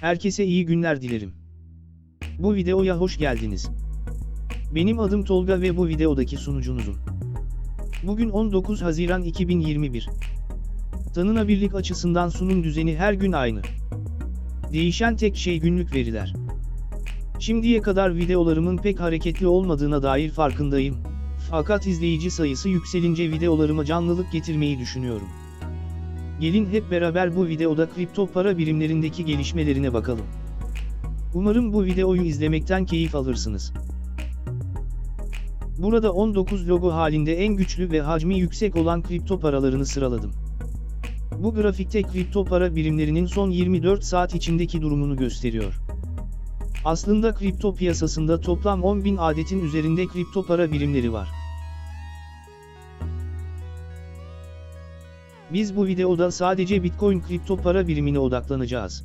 Herkese iyi günler dilerim. Bu videoya hoş geldiniz. Benim adım Tolga ve bu videodaki sunucunuzum. Bugün 19 Haziran 2021. Tanınabilirlik açısından sunum düzeni her gün aynı. Değişen tek şey günlük veriler. Şimdiye kadar videolarımın pek hareketli olmadığına dair farkındayım. Fakat izleyici sayısı yükselince videolarıma canlılık getirmeyi düşünüyorum. Gelin hep beraber bu videoda kripto para birimlerindeki gelişmelerine bakalım. Umarım bu videoyu izlemekten keyif alırsınız. Burada 19 logo halinde en güçlü ve hacmi yüksek olan kripto paralarını sıraladım. Bu grafikte kripto para birimlerinin son 24 saat içindeki durumunu gösteriyor. Aslında kripto piyasasında toplam 10.000 adetin üzerinde kripto para birimleri var. Biz bu videoda sadece Bitcoin kripto para birimine odaklanacağız.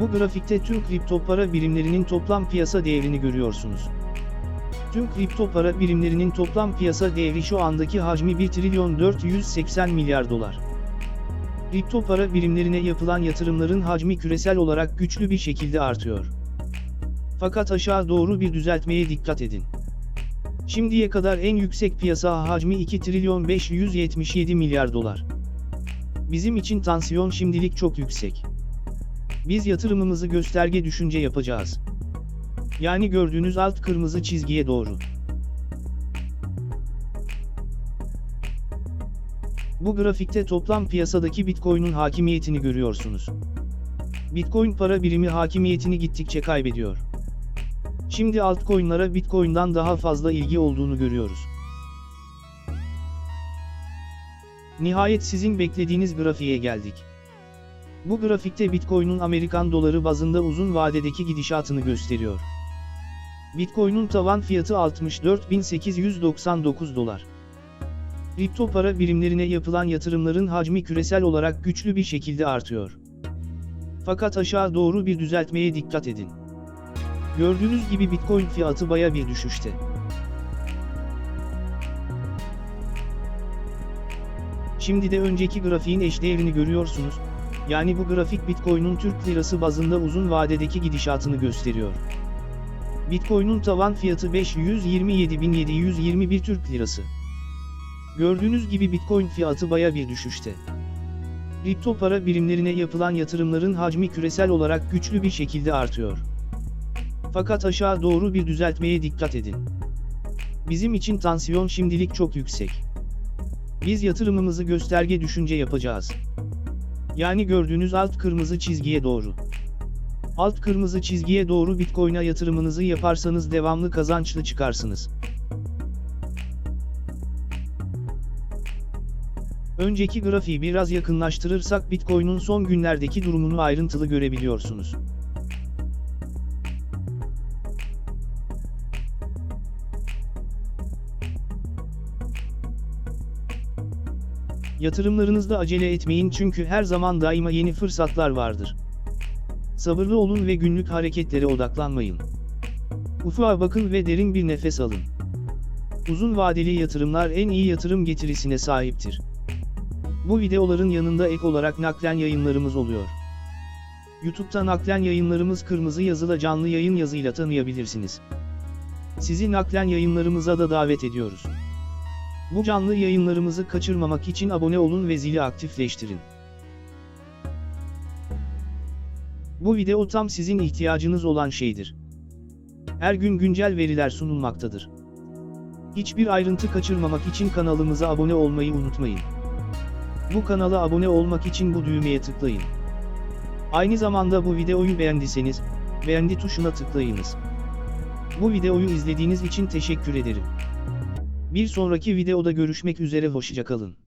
Bu grafikte tüm kripto para birimlerinin toplam piyasa değerini görüyorsunuz. Tüm kripto para birimlerinin toplam piyasa değeri şu andaki hacmi 1 trilyon 480 milyar dolar. Kripto para birimlerine yapılan yatırımların hacmi küresel olarak güçlü bir şekilde artıyor. Fakat aşağı doğru bir düzeltmeye dikkat edin. Şimdiye kadar en yüksek piyasa hacmi 2 trilyon 577 milyar dolar. Bizim için tansiyon şimdilik çok yüksek. Biz yatırımımızı gösterge düşünce yapacağız. Yani gördüğünüz alt kırmızı çizgiye doğru. Bu grafikte toplam piyasadaki Bitcoin'in hakimiyetini görüyorsunuz. Bitcoin para birimi hakimiyetini gittikçe kaybediyor. Şimdi altcoin'lara Bitcoin'dan daha fazla ilgi olduğunu görüyoruz. Nihayet sizin beklediğiniz grafiğe geldik. Bu grafikte Bitcoin'in Amerikan doları bazında uzun vadedeki gidişatını gösteriyor. Bitcoin'in tavan fiyatı 64.899 dolar. Kripto para birimlerine yapılan yatırımların hacmi küresel olarak güçlü bir şekilde artıyor. Fakat aşağı doğru bir düzeltmeye dikkat edin. Gördüğünüz gibi Bitcoin fiyatı baya bir düşüşte. Şimdi de önceki grafiğin eşdeğerini görüyorsunuz. Yani bu grafik Bitcoin'in Türk lirası bazında uzun vadedeki gidişatını gösteriyor. Bitcoin'in tavan fiyatı 527.721 Türk lirası. Gördüğünüz gibi Bitcoin fiyatı baya bir düşüşte. Kripto para birimlerine yapılan yatırımların hacmi küresel olarak güçlü bir şekilde artıyor. Fakat aşağı doğru bir düzeltmeye dikkat edin. Bizim için tansiyon şimdilik çok yüksek. Biz yatırımımızı gösterge düşünce yapacağız. Yani gördüğünüz alt kırmızı çizgiye doğru. Alt kırmızı çizgiye doğru Bitcoin'a yatırımınızı yaparsanız devamlı kazançlı çıkarsınız. Önceki grafiği biraz yakınlaştırırsak Bitcoin'in son günlerdeki durumunu ayrıntılı görebiliyorsunuz. Yatırımlarınızda acele etmeyin çünkü her zaman daima yeni fırsatlar vardır. Sabırlı olun ve günlük hareketlere odaklanmayın. Ufuğa bakın ve derin bir nefes alın. Uzun vadeli yatırımlar en iyi yatırım getirisine sahiptir. Bu videoların yanında ek olarak naklen yayınlarımız oluyor. YouTube'da naklen yayınlarımız kırmızı yazılı canlı yayın yazıyla tanıyabilirsiniz. Sizi naklen yayınlarımıza da davet ediyoruz. Bu canlı yayınlarımızı kaçırmamak için abone olun ve zili aktifleştirin. Bu video tam sizin ihtiyacınız olan şeydir. Her gün güncel veriler sunulmaktadır. Hiçbir ayrıntı kaçırmamak için kanalımıza abone olmayı unutmayın. Bu kanala abone olmak için bu düğmeye tıklayın. Aynı zamanda bu videoyu beğendiyseniz, beğendi tuşuna tıklayınız. Bu videoyu izlediğiniz için teşekkür ederim. Bir sonraki videoda görüşmek üzere hoşça kalın.